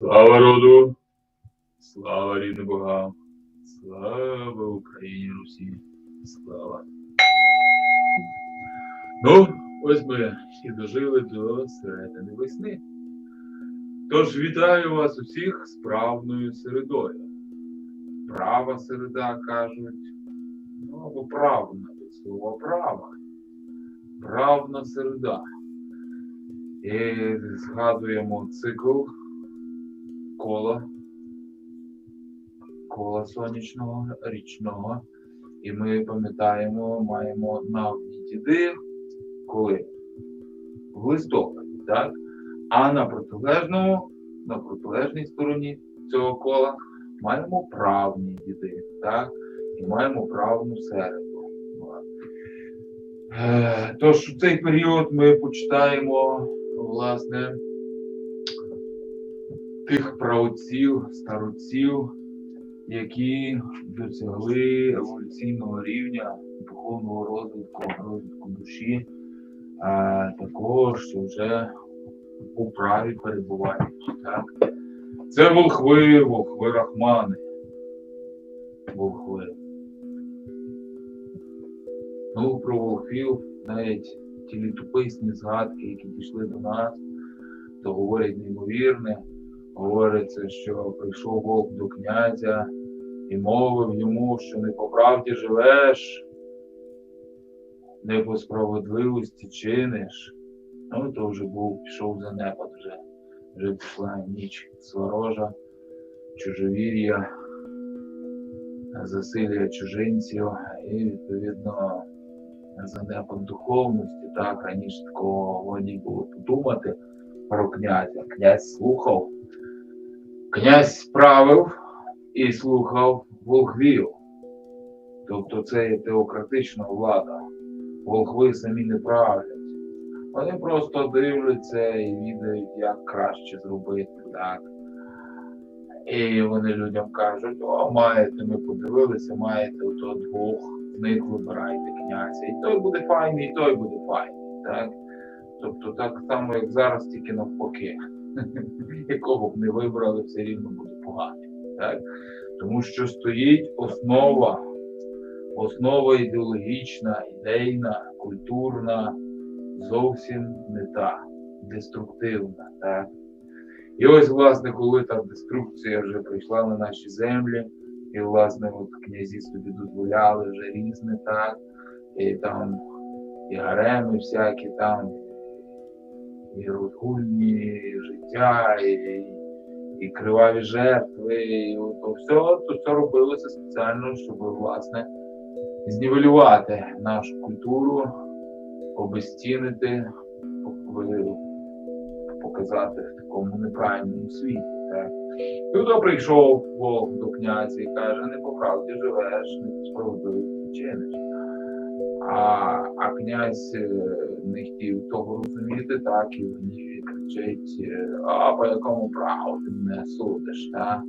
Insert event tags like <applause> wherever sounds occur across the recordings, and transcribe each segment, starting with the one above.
Слава роду, слава рідним богам, слава Україні Русі, слава. Ну, ось ми і дожили до середини весни. Тож вітаю вас усіх з правною середою. Права середа кажуть, ну або правна від слова права. Правна середа. І згадуємо цикл кола, кола сонячного, річного. І ми пам'ятаємо, маємо навні діди, коли? В листопаді, так? А на протилежному, на протилежній стороні цього кола маємо правні діди, так? І маємо правну середу. Е, Тож у цей період ми почитаємо, власне, тих праотців, староців, які досягли еволюційного рівня духовного розвитку, розвитку душі, а також що вже у праві перебувають. Так? Це волхви, волхви Рахмани. Волхви. Ну, про волхвів навіть ті літописні згадки, які дійшли до нас, то говорять неймовірне. Говориться, що прийшов вовк до князя і мовив йому, що не по правді живеш, не по справедливості чиниш. Ну, то вже був, пішов занепад вже. Вже пішла ніч сворожа, чужовір'я, засилля чужинців і, відповідно, занепад духовності. Так, раніше такого годі було подумати про князя. Князь слухав. Князь правив і слухав волхвів. Тобто це є теократична влада. Волхви самі не правлять. Вони просто дивляться і відають, як краще зробити. так. І вони людям кажуть, о, маєте, ми подивилися, маєте ото двох, з них вибирайте князя. І той буде файний, і той буде файний. так. Тобто так само, як зараз, тільки навпаки. <laughs> Якого б не вибрали, все рівно буде поганий. Так? Тому що стоїть основа, основа ідеологічна, ідейна, культурна, зовсім не та, деструктивна. Так? І ось, власне, коли та деструкція вже прийшла на наші землі, і, власне, от князі собі дозволяли вже різне, так, і там і гареми всякі там, і розгульні життя, і, і криваві жертви, і то все, то все робилося спеціально, щоб власне знівелювати нашу культуру, обезцінити, показати в такому неправильному світі. Так? То прийшов Бог до князя і каже, не по правді живеш, не по справедливості чиниш. А, а князь е, не хотів того розуміти, так і гніві кричить: е, А по якому праву ти мене судиш? Так?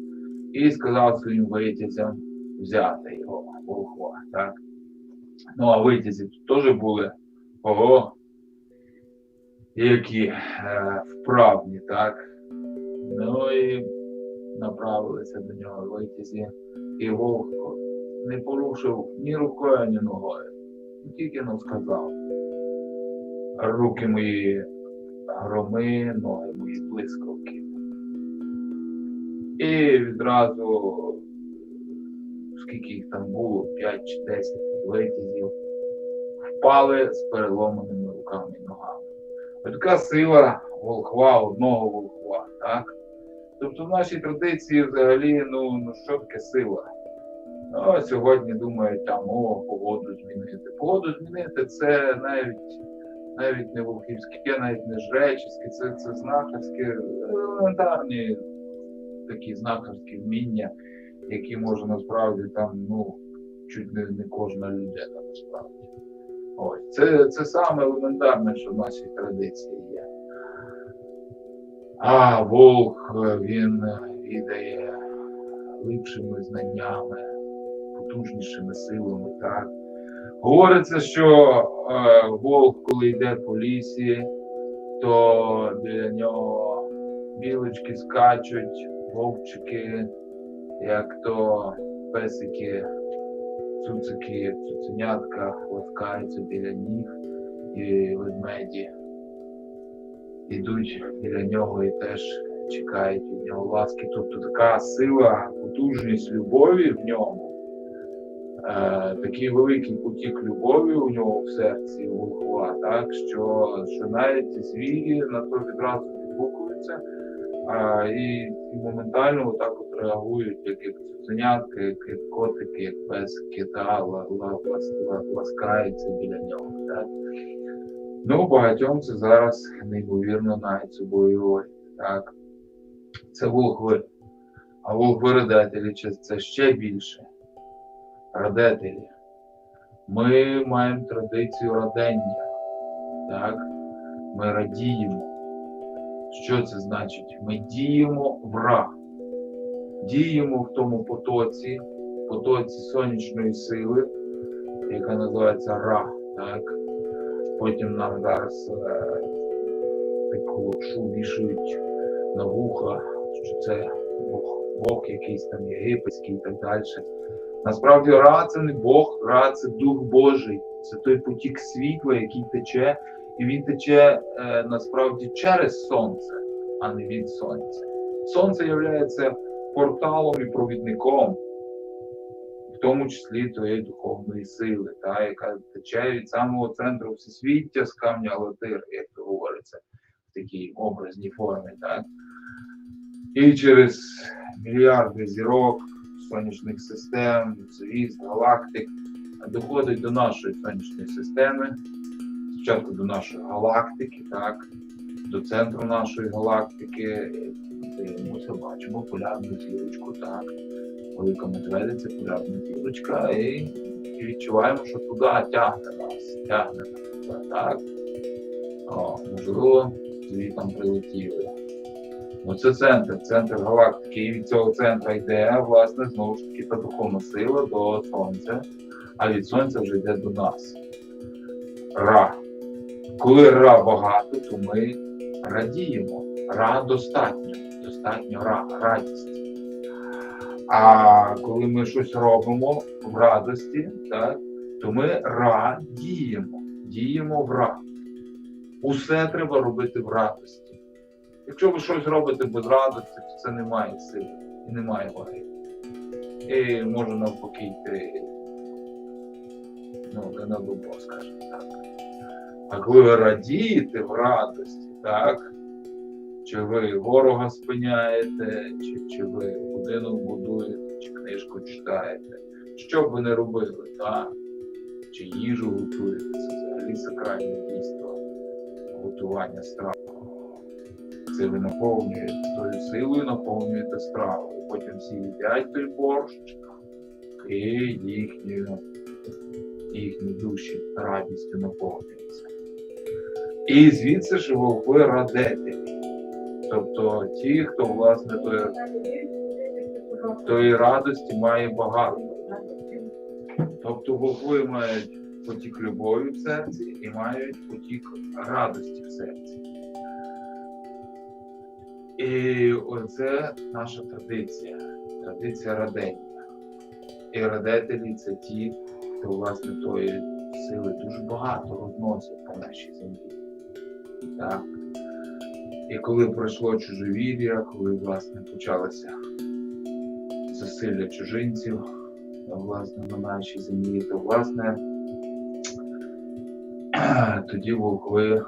І сказав своїм витязям взяти його волхва. Так? Ну, а витязі тут теж були ого, які е, вправні, так? Ну і направилися до нього витязі, і вовк не порушив ні рукою, ні ногою тільки нам сказав. Руки мої громи, ноги мої блискавки. І відразу, скільки їх там було, 5 чи 10 витязів, впали з переломаними руками і ногами. Така сила волхва, одного волхва, так? Тобто в нашій традиції взагалі, ну, ну що таке сила? Ну, сьогодні думають там, о, погоду змінити. Погоду змінити це навіть навіть не волхівське, навіть не жречівське, це це знахарські, елементарні такі знахарські вміння, які може насправді там, ну, чуть не, не кожна людина насправді. Ось, це, це саме елементарне, що в нашій традиції є. А Волк, він відає глибшими знаннями потужнішими силами. так. Говориться, що е, вовк, коли йде по лісі, то біля нього білочки скачуть, вовчики, як то песики, цуцики, цуценятка ласкаються біля ніг і ведмеді йдуть біля нього і теж чекають від нього ласки. Тобто така сила, потужність любові в ньому, такий великий потік любові у нього в серці у Волхва, так що, що навіть ці на то відразу відгукуються і, і моментально отак от реагують, як, цуценятки, як, котики, як песики, та ла, ла, ла, ласкаються біля нього. Так? Ну, багатьом це зараз неймовірно навіть собою. Так? Це волхви. А це- це ще більше. Радетелі. Ми маємо традицію радення. Так? Ми радіємо. Що це значить? Ми діємо в ра. Діємо в тому потоці, потоці сонячної сили, яка називається Ра. Так? Потім нам зараз е, лапшу на вуха, що це Бог, Бог якийсь там єгипетський і так далі. Насправді Ра це не Бог, Ра це Дух Божий, це той потік світла, який тече, і він тече е, насправді через сонце, а не від сонця. Сонце є порталом і провідником, в тому числі тієї духовної сили, та, яка тече від самого центру всесвіття з камня Латир, як то говориться в такій образній формі. Так? І через мільярди зірок, сонячних систем, звізд, галактик доходить до нашої сонячної системи, спочатку до нашої галактики, так, до центру нашої галактики. Дивимося, бачимо полярну зірочку, так. Велика медведиця, полярна зірочка, і, відчуваємо, що туди тягне нас, тягне нас так. О, можливо, звітом прилетіли. Ну, це центр, центр галактики, і від цього центра йде, власне, знову ж таки, та духовна сила до сонця, а від сонця вже йде до нас. Ра. Коли ра багато, то ми радіємо. Ра достатньо. Достатньо ра, радість. А коли ми щось робимо в радості, так, то ми ра діємо. Діємо в ра. Усе треба робити в радості. Якщо ви щось робите без радості, то це не має сили і не має ваги. І може навпаки йти ну, не на добро, скажімо так. А коли ви радієте в радості, так? Чи ви ворога спиняєте, чи, чи ви будинок будуєте, чи книжку читаєте, що б ви не робили, так? Чи їжу готуєте, це взагалі сакральне дійство готування страви. Ви наповнюєте тою силою, наповнюєте страву. Потім всі їдять той борщ і їхньою їхні душі радістю наповнюються. І звідси ж вовки радетелі. Тобто ті, хто власне тої, тої радості має багато. Тобто вовки мають потік любові в серці і мають потік радості в серці. І оце наша традиція, традиція радення. І радетелі це ті, хто власне тої сили дуже багато розносять по нашій землі. Так. І коли пройшло чужовір'я, коли власне почалося засилля чужинців власне, на нашій землі, то власне <clears throat> тоді вовкви,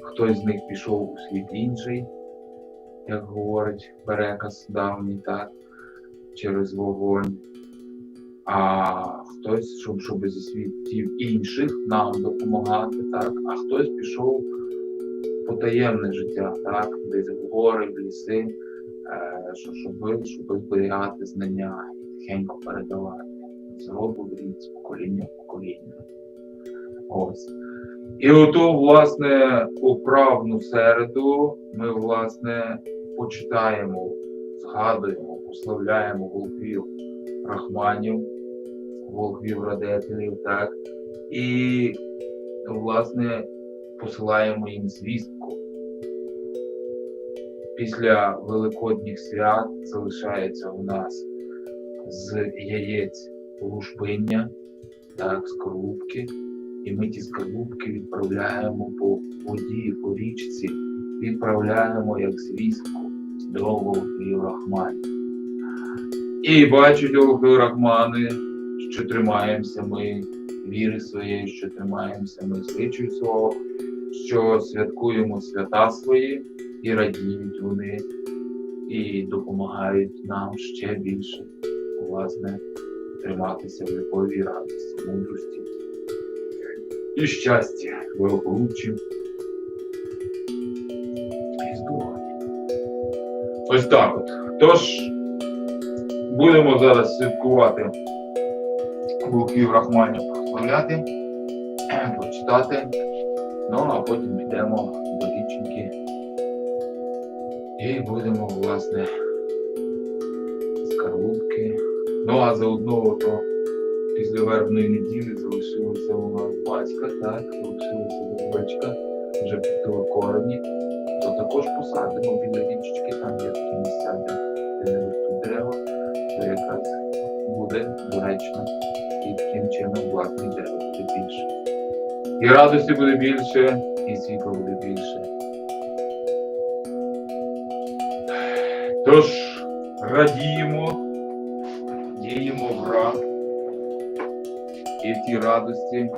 хтось з них пішов у світ інший, як говорить переказ давній, так, через вогонь. А хтось, щоб, щоб зі світів інших нам допомагати, так, а хтось пішов потаємне життя, так, десь в гори, в ліси, е, що- щоб, щоб зберігати знання і тихенько передавати з роду в рід, з покоління в покоління. Ось. І оту, власне, управну середу ми, власне, почитаємо, згадуємо, прославляємо волквів рахманів, волквів радетелів, так, і, власне, посилаємо їм звістку. Після великодніх свят залишається у нас з яєць лушпиння, так, скорлупки. І ми ті скорлупки відправляємо по воді, по річці, відправляємо як звістку до Волків Рахманів. І бачать Волки Рахмани, що тримаємося ми віри своєї, що тримаємося ми звичаю свого, що святкуємо свята свої і радіють вони, і допомагають нам ще більше, власне, триматися в любові, радості, мудрості і щастя, благополуччя і здоров'я. Ось так от. Тож будемо зараз святкувати Вовків Рахманів прославляти, почитати. Ну, а потім підемо до річеньки і будемо, власне, скорлупки. Ну, а заодно то після вербної неділі залишилося у нас батька, так, залишилося батька, вже пікло корені, то також посадимо біля річечки, там є такі місця, де, ростуть дерева, то якраз буде доречно і таким чином власне дерева буде більше. І радості буде більше, і світла буде більше. Тож радіємо, діємо в гра і в тій радості.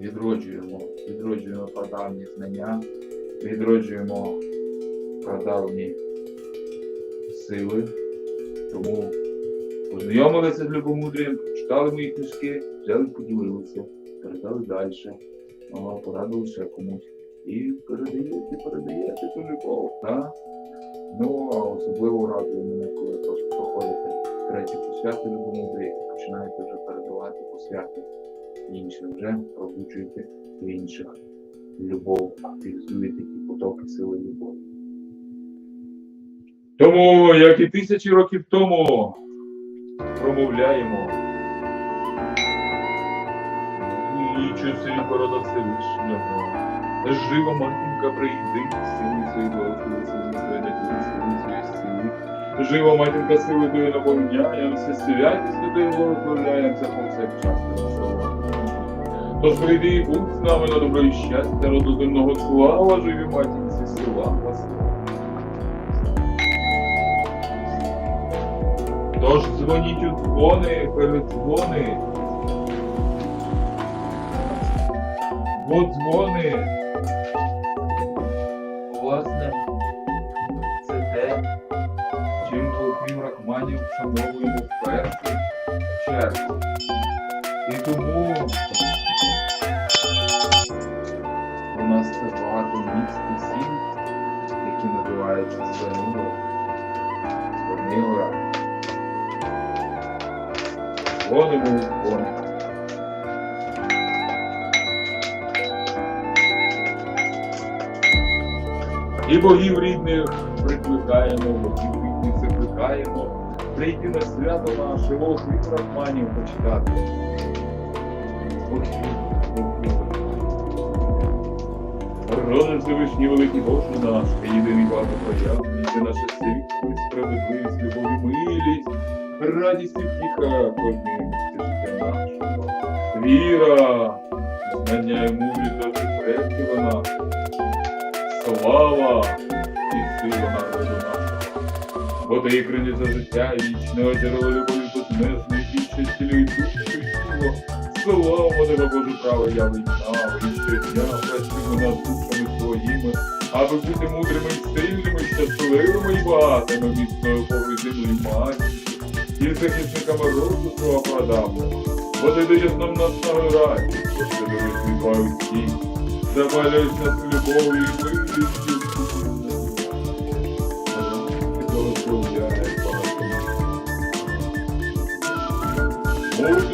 Відроджуємо, відроджуємо прадавні знання, відроджуємо прадавні сили. Тому познайомилися з Любомудрієм, прочитали мої книжки, взяли, поділилися, передали далі, порадили ще комусь. І передаєте, передаєте ту любов. Так? Ну, а особливо радує мене, коли просто проходите треті посвяти Любомудрі, і починаєте вже передавати посвяти іншим, вже пробуджуєте в інших любов, активізуєте ті потоки сили любові. Тому, як і тисячі років тому, промовляємо. І часи порода Всевишнього. Жива матінка прийди, сили свої благослови, сили свої сили свої сили. Жива матінка сили твої наповняє, все святість тобі благословляємося повсякчас слава. Тож прийди і будь з нами на добро і щастя, роду земного слава, живі матінці села власне. Тож дзвоніть у дзвони, передзвони. Бо дзвони. Власне, це те, чим Волків Рахманів вшановуємо в першу чергу. І тому у нас це багато міст і сіл, які називаються Свенила. Свенила. Дзвонимо у І богів рідних прикликаємо, богів рідних закликаємо. Прийти на свято наше, Волхвів Рахманів почитати. Роди Всевишній великий Боже наш, єдиний багатопроявний, ти наше світло, справедливість, любов і милість, радість і втіха кожної життя нашого. Віра, знання і мудрість наших предків наших, слава і сила народу нашого. Бо ти ікрині за життя вічне, джерело любові безмежної, цілює душу і тіло. Слава тебе, Боже, право явить нам, і щодня працюємо над душами своїми, аби бути мудрими і сильними, щасливими і багатими міцною повою землі матінки, і захисниками роду свого прадавнього. Бо ти даєш нам наснагу радість, бо ти даруєш відвагу всі, запалюєш нас любов'ю і милістю. Ти благословляєш багато. Мудрість